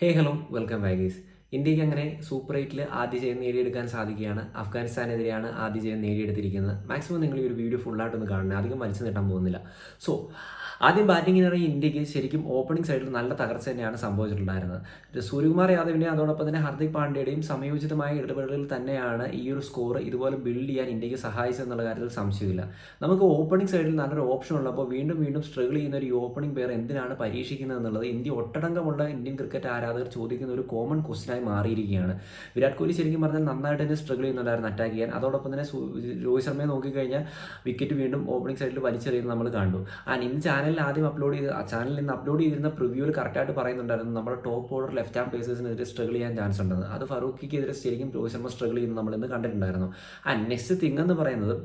ഹേ hello welcome ബാഗീസ് ഇന്ത്യയ്ക്ക് അങ്ങനെ super എയ്റ്റിൽ ആദ്യ ജയം നേടിയെടുക്കാൻ സാധിക്കുകയാണ്. അഫ്ഗാനിസ്ഥാനെതിരെയാണ് ആദ്യ ജയം നേടിയെടുത്തിരിക്കുന്നത്. മാക്സിമം നിങ്ങൾ ഈ ഒരു വീഡിയോ ഫുള്ളായിട്ടൊന്ന് കാണണം. അധികം വലിച്ചു നീട്ടാൻ പോകുന്നില്ല. സോ ആദ്യം ബാറ്റിംഗിന് ഇറങ്ങി ഇന്ത്യയ്ക്ക് ശരിക്കും ഓപ്പണിംഗ് സൈഡിൽ നല്ല തകർച്ച തന്നെയാണ് സംഭവിച്ചിട്ടുണ്ടായിരുന്നത്. സൂര്യകുമാർ യാദവിന്റെയും അതോടൊപ്പം തന്നെ ഹാർദിക് പാണ്ഡ്യയുടെയും സമയോചിതമായ ഇടപെടലിൽ തന്നെയാണ് ഈ ഒരു സ്കോർ ഇതുപോലെ ബിൽഡ് ചെയ്യാൻ ഇന്ത്യയ്ക്ക് സഹായിച്ചതെന്നുള്ള കാര്യത്തിൽ സംശയമില്ല. നമുക്ക് ഓപ്പണിംഗ് സൈഡിൽ നല്ലൊരു ഓപ്ഷൻ ഉള്ളപ്പോൾ വീണ്ടും വീണ്ടും സ്ട്രഗിൾ ചെയ്യുന്ന ഒരു ഓപ്പണിംഗ് പേർ എന്തിനാണ് പരീക്ഷിക്കുന്നത് എന്നുള്ളത് ഇന്ത്യ ഒട്ടടങ്കമുള്ള ഇന്ത്യൻ ക്രിക്കറ്റ് ആരാധകർ ചോദിക്കുന്ന ഒരു കോമൺ ക്വസ്റ്റനായി മാറിയിരിക്കുകയാണ്. വിരാട് കോഹ്ലി ശരിക്കും പറഞ്ഞാൽ നന്നായിട്ട് തന്നെ സ്ട്രഗിൾ ചെയ്യുന്നുണ്ടായിരുന്നു അറ്റാക്ക് ചെയ്യാൻ. അതോടൊപ്പം തന്നെ രോഹിത് ശർമ്മയെ നോക്കിക്കഴിഞ്ഞാൽ വിക്കറ്റ് വീണ്ടും ഓപ്പണിംഗ് സൈഡിൽ വലിച്ചെറിയുന്നത് നമ്മൾ കണ്ടു. ആൻഡ് ഇന്ന് ചാനലിൽ ആദ്യം അപ്ലോഡ് ചെയ്ത് ചാനലിൽ നിന്ന് അപ്ലോഡ് ചെയ്തിരുന്ന പ്രിവ്യൂവിൽ കറക്റ്റായിട്ട് പറയുന്നുണ്ടായിരുന്നു നമ്മുടെ ടോപ്പ് ഓർഡർ ലെഫ്റ്റ് ഹാൻഡ് പേസേഴ്സിനെതിരെ സ്ട്രഗിൾ ചെയ്യാൻ ചാൻസ് ഉണ്ടെന്ന്. അത് ഫറൂഖിക്കെതിരെ ശരിക്കും രോഹിത് ശർമ്മ സ്ട്രഗിൾ ചെയ്യുന്നത് നമ്മൾ ഇന്ന് കണ്ടിട്ടുണ്ടായിരുന്നു. ആൻഡ് നെക്സ്റ്റ് തിങ് എന്ന് പറയുന്നത്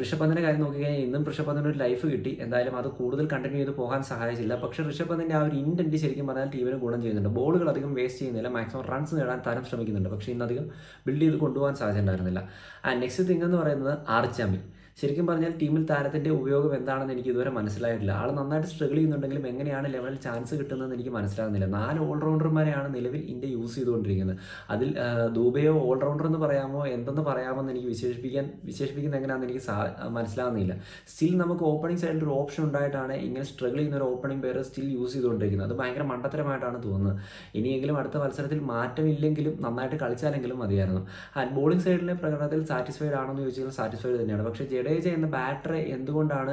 ഋഷഭ് പന്തിന്റെ കാര്യം നോക്കിക്കഴിഞ്ഞാൽ ഇന്നും ഋഷഭ് ഒരു ലൈഫ് കിട്ടി. എന്തായാലും അത് കൂടുതൽ കണ്ടിന്യൂ ചെയ്ത് പോകാൻ സഹായിച്ചില്ല. പക്ഷേ ഋഷഭ് പന്തിന്റെ ആ ഒരു ഇന്റന്റ് ശരിക്കും പറഞ്ഞാൽ ടീമിന് ഗുണം ചെയ്യുന്നുണ്ട്. ബോളുകൾ അധികം വേസ്റ്റ് ചെയ്യുന്നില്ല. മാക്സിമം റൺസ് നേടാൻ താരം ശ്രമിക്കുന്നുണ്ട്. പക്ഷേ ഇന്ന് അധികം ബിൽഡ് ചെയ്ത് കൊണ്ടുപോകാൻ സാധിച്ചിട്ടുണ്ടായിരുന്നില്ല ആൻഡ് നെക്സ്റ്റ് തിങ് എന്ന് പറയുന്നത് ആർച്ചാമി ശരിക്കും പറഞ്ഞാൽ ടീമിൽ താരത്തിന്റെ ഉപയോഗം എന്താണെന്ന് എനിക്ക് ഇതുവരെ മനസ്സിലായിട്ടില്ല. ആൾ നന്നായിട്ട് സ്ട്രഗിൾ ചെയ്യുന്നുണ്ടെങ്കിലും എങ്ങനെയാണ് ലെവലിൽ ചാൻസ് കിട്ടുന്നതെന്ന് എനിക്ക് മനസ്സിലാകുന്നില്ല. നാല് ഓൾറൗണ്ടർമാരെയാണ് നിലവിൽ ഇന്ത്യ യൂസ് ചെയ്തുകൊണ്ടിരിക്കുന്നത്. അതിൽ ദുബയോ ഓൾറൗണ്ടർ എന്ന് പറയാമോ എന്തെന്ന് പറയാമോ എന്ന് എനിക്ക് വിശേഷിപ്പിക്കാൻ വിശേഷിപ്പിക്കുന്ന എങ്ങനെയാണെന്ന് എനിക്ക് മനസ്സിലാകുന്നില്ല. സ്റ്റിൽ നമുക്ക് ഓപ്പണിംഗ് സൈഡിൽ ഒരു ഓപ്ഷൻ ഉണ്ടായിട്ടാണ് ഇങ്ങനെ സ്ട്രഗിൾ ചെയ്യുന്ന ഒരു ഓപ്പണിംഗ് പേര് സ്റ്റിൽ യൂസ് ചെയ്തുകൊണ്ടിരിക്കുന്നത്. അത് ഭയങ്കര മണ്ടത്തരമായിട്ടാണ് തോന്നുന്നത്. ഇനിയെങ്കിലും അടുത്ത മത്സരത്തിൽ മാറ്റമില്ലെങ്കിലും നന്നായിട്ട് കളിച്ചാലെങ്കിലും മതിയായിരുന്നു. ആൻഡ് ബോളിംഗ് സൈഡിലെ പ്രകടനത്തിൽ സാറ്റിസ്ഫൈഡ് ആണെന്ന് ചോദിച്ചാൽ സാറ്റിസ്ഫൈഡ് തന്നെയാണ്. പക്ഷേ ജഡേജ എന്ന ബാറ്ററെ എന്തുകൊണ്ടാണ്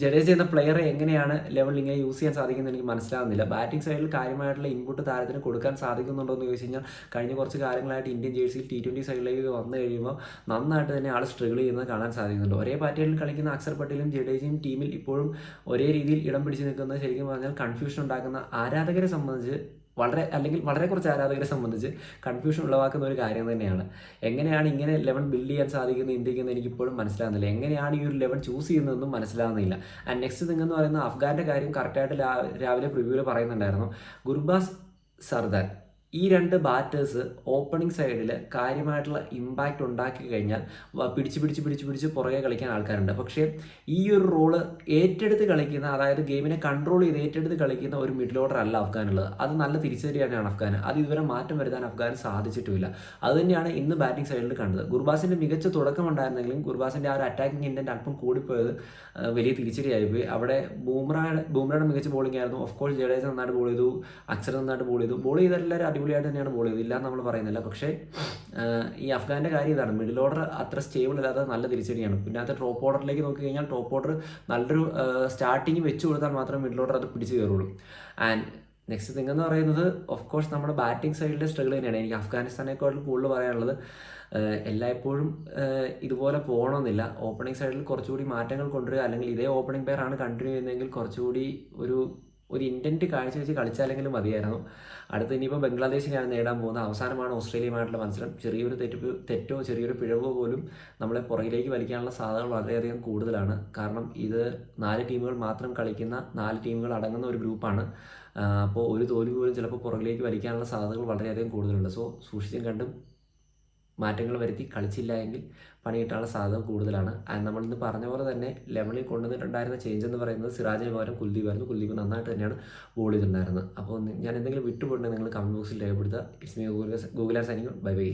ജഡേജ എന്ന പ്ലെയറെ എങ്ങനെയാണ് ലെവലിൽ ഇങ്ങനെ യൂസ് ചെയ്യാൻ സാധിക്കുന്നത് എനിക്ക് മനസ്സിലാകുന്നില്ല ബാറ്റിംഗ് സൈഡിൽ കാര്യമായിട്ടുള്ള ഇൻപുട്ട് താരത്തിന് കൊടുക്കാൻ സാധിക്കുന്നുണ്ടോ എന്ന് ചോദിച്ചു കഴിഞ്ഞാൽ കഴിഞ്ഞ കുറച്ച് കാലങ്ങളായിട്ട് ഇന്ത്യൻ ജേഴ്സിയിൽ ടി ട്വന്റി സൈഡിലേക്ക് വന്നു കഴിയുമ്പോൾ നന്നായിട്ട് തന്നെ ആൾ സ്ട്രഗിൾ ചെയ്യുന്നത് കാണാൻ സാധിക്കുന്നുണ്ട്. ഒരേ പാറ്റേണിൽ കളിക്കുന്ന അക്സർ പട്ടേലും ജഡേജയും ടീമിൽ ഇപ്പോഴും ഒരേ രീതിയിൽ ഇടം പിടിച്ച് നിൽക്കുന്നത് ശരിക്കും പറഞ്ഞാൽ കൺഫ്യൂഷൻ ഉണ്ടാക്കുന്ന ആരാധകരെ സംബന്ധിച്ച് വളരെ അല്ലെങ്കിൽ വളരെ കുറച്ച് ആരാധകരെ സംബന്ധിച്ച് കൺഫ്യൂഷൻ ഉളവാക്കുന്ന ഒരു കാര്യം തന്നെയാണ്. എങ്ങനെയാണ് ഇങ്ങനെ ലെവൻ ബിൽഡ് ചെയ്യാൻ സാധിക്കുന്നത് ഇന്ത്യക്കെന്ന് എനിക്ക് ഇപ്പോഴും മനസ്സിലാകുന്നില്ല എങ്ങനെയാണ് ഈ ഒരു ലെവൻ ചൂസ് ചെയ്യുന്നതെന്നും മനസ്സിലാകുന്നില്ല ആൻഡ് നെക്സ്റ്റ് തിങ് എന്ന് പറയുന്ന അഫ്ഗാന്റെ കാര്യം കറക്റ്റായിട്ട് രാവിലെ പ്രിവ്യൂവിൽ പറയുന്നുണ്ടായിരുന്നു. ഗുർബാസ് സർദാർ ഈ രണ്ട് ബാറ്റേഴ്സ് ഓപ്പണിംഗ് സൈഡിൽ കാര്യമായിട്ടുള്ള ഇമ്പാക്റ്റ് ഉണ്ടാക്കി കഴിഞ്ഞാൽ പിടിച്ച് പിടിച്ച് പിടിച്ച് പിടിച്ച് പുറകെ കളിക്കാൻ ആൾക്കാരുണ്ട്. പക്ഷേ ഈ ഒരു റോൾ ഏറ്റെടുത്ത് കളിക്കുന്ന അതായത് ഗെയിമിനെ കൺട്രോൾ ചെയ്ത് ഏറ്റെടുത്ത് കളിക്കുന്ന ഒരു മിഡിൽ ഓർഡർ അല്ല അഫ്ഗാനുള്ളത്. അത് നല്ല തിരിച്ചറിയാനാണ് അഫ്ഗാൻ അത് ഇതുവരെ മാറ്റം വരുത്താൻ അഫ്ഗാൻ സാധിച്ചിട്ടുമില്ല അതുതന്നെയാണ് ഇന്ന് ബാറ്റിംഗ് സൈഡിൽ കണ്ടത്. ഗുർബാസിന്റെ മികച്ച തുടക്കം ഉണ്ടായിരുന്നെങ്കിലും ഗുർബാസിന്റെ ആ ഒരു അറ്റാക്കിംഗ് ഇന്റന്റ് അല്പം കൂടിപ്പോയത് വലിയ തിരിച്ചടിയായിപ്പോയി അവിടെ ബൂമ്രയുടെ ബൂമ്രയുടെ മികച്ച ബോളിംഗ് ആയിരുന്നു. ഓഫ് കോഴ്സ് ജഡേജ നന്നായിട്ട് ബോൾ ചെയ്തു അക്ഷർ നന്നായിട്ട് ബോൾ ചെയ്തു. ബോൾ ചെയ്ത എല്ലാവരും അടിപൊളിയായിട്ട് തന്നെയാണ് ബോൾ ചെയ്തത് ഇല്ലാന്ന് നമ്മൾ പറയുന്നില്ല. പക്ഷേ ഈ അഫ്ഗാന്റെ കാര്യം ഇതാണ്. മിഡിൽ ഓർഡർ അത്ര സ്റ്റേബിൾ അല്ലാതെ നല്ല തിരിച്ചടിയാണ്. പിന്നെ അത് ടോപ്പ് ഓർഡറിലേക്ക് നോക്കി കഴിഞ്ഞാൽ ടോപ്പ് ഓർഡർ നല്ലൊരു സ്റ്റാർട്ടിങ് വെച്ച് കൊടുത്താൽ മാത്രമേ മിഡിൽ ഓർഡർ അത് പിടിച്ച് കയറുള്ളൂ. ആൻഡ് നെക്സ്റ്റ് തിങ് എന്ന് പറയുന്നത് ഓഫ് കോഴ്സ് നമ്മുടെ ബാറ്റിംഗ് സൈഡിലെ സ്ട്രഗിൾ തന്നെയാണ്. എനിക്ക് അഫ്ഗാനിസ്ഥാനേക്കാളും കൂടുതൽ പറയാനുള്ളത് എല്ലായ്പ്പോഴും ഇതുപോലെ പോകണമെന്നില്ല. ഓപ്പണിംഗ് സൈഡിൽ കുറച്ചുകൂടി മാറ്റങ്ങൾ കൊണ്ടുവരിക അല്ലെങ്കിൽ ഇതേ ഓപ്പണിംഗ് പെയർ ആണ് കണ്ടിന്യൂ ചെയ്യുന്നതെങ്കിൽ കുറച്ചുകൂടി ഒരു ഒരു ഇന്റന്റ് കാഴ്ചവെച്ച് കളിച്ചാലെങ്കിലും മതിയായിരുന്നു. അടുത്ത് ഇനിയിപ്പോൾ ബംഗ്ലാദേശിനെയാണ് നേടാൻ പോകുന്നത്. അവസാനമാണ് ഓസ്ട്രേലിയയുമായിട്ടുള്ള മത്സരം. ചെറിയൊരു തെറ്റ് തെറ്റോ ചെറിയൊരു പിഴവോ പോലും നമ്മളെ പുറകിലേക്ക് വലിക്കാനുള്ള സാധ്യതകൾ വളരെയധികം കൂടുതലാണ്. കാരണം ഇത് നാല് ടീമുകൾ മാത്രം കളിക്കുന്ന നാല് ടീമുകൾ അടങ്ങുന്ന ഒരു ഗ്രൂപ്പാണ്. അപ്പോൾ ഒരു തോൽവി പോലും ചിലപ്പോൾ പുറകിലേക്ക് വലിക്കാനുള്ള സാധ്യതകൾ വളരെയധികം കൂടുതലുണ്ട്. സോ സൂക്ഷിച്ചും കണ്ടും മാറ്റങ്ങൾ വരുത്തി കളിച്ചില്ല എങ്കിൽ പണി കിട്ടാനുള്ള സാധ്യത കൂടുതലാണ്. നമ്മളിന്ന് പറഞ്ഞ പോലെ തന്നെ ലെവലിൽ കൊണ്ടുവന്നിട്ടുണ്ടായിരുന്ന ചേഞ്ച് എന്ന് പറയുന്നത് സിറാജിന് പകരം കുൽദീപ് ആയിരുന്നു. കുൽദീപ് നന്നായിട്ട് തന്നെയാണ് ബോൾ ചെയ്തിട്ടുണ്ടായിരുന്നത്. അപ്പോൾ ഞാൻ എന്തെങ്കിലും വിട്ടുപോയിട്ടുണ്ടെങ്കിൽ നിങ്ങൾ കമന്റ് ബോക്സിൽ രേഖപ്പെടുത്തുക. It's me Google Google R signing bye bye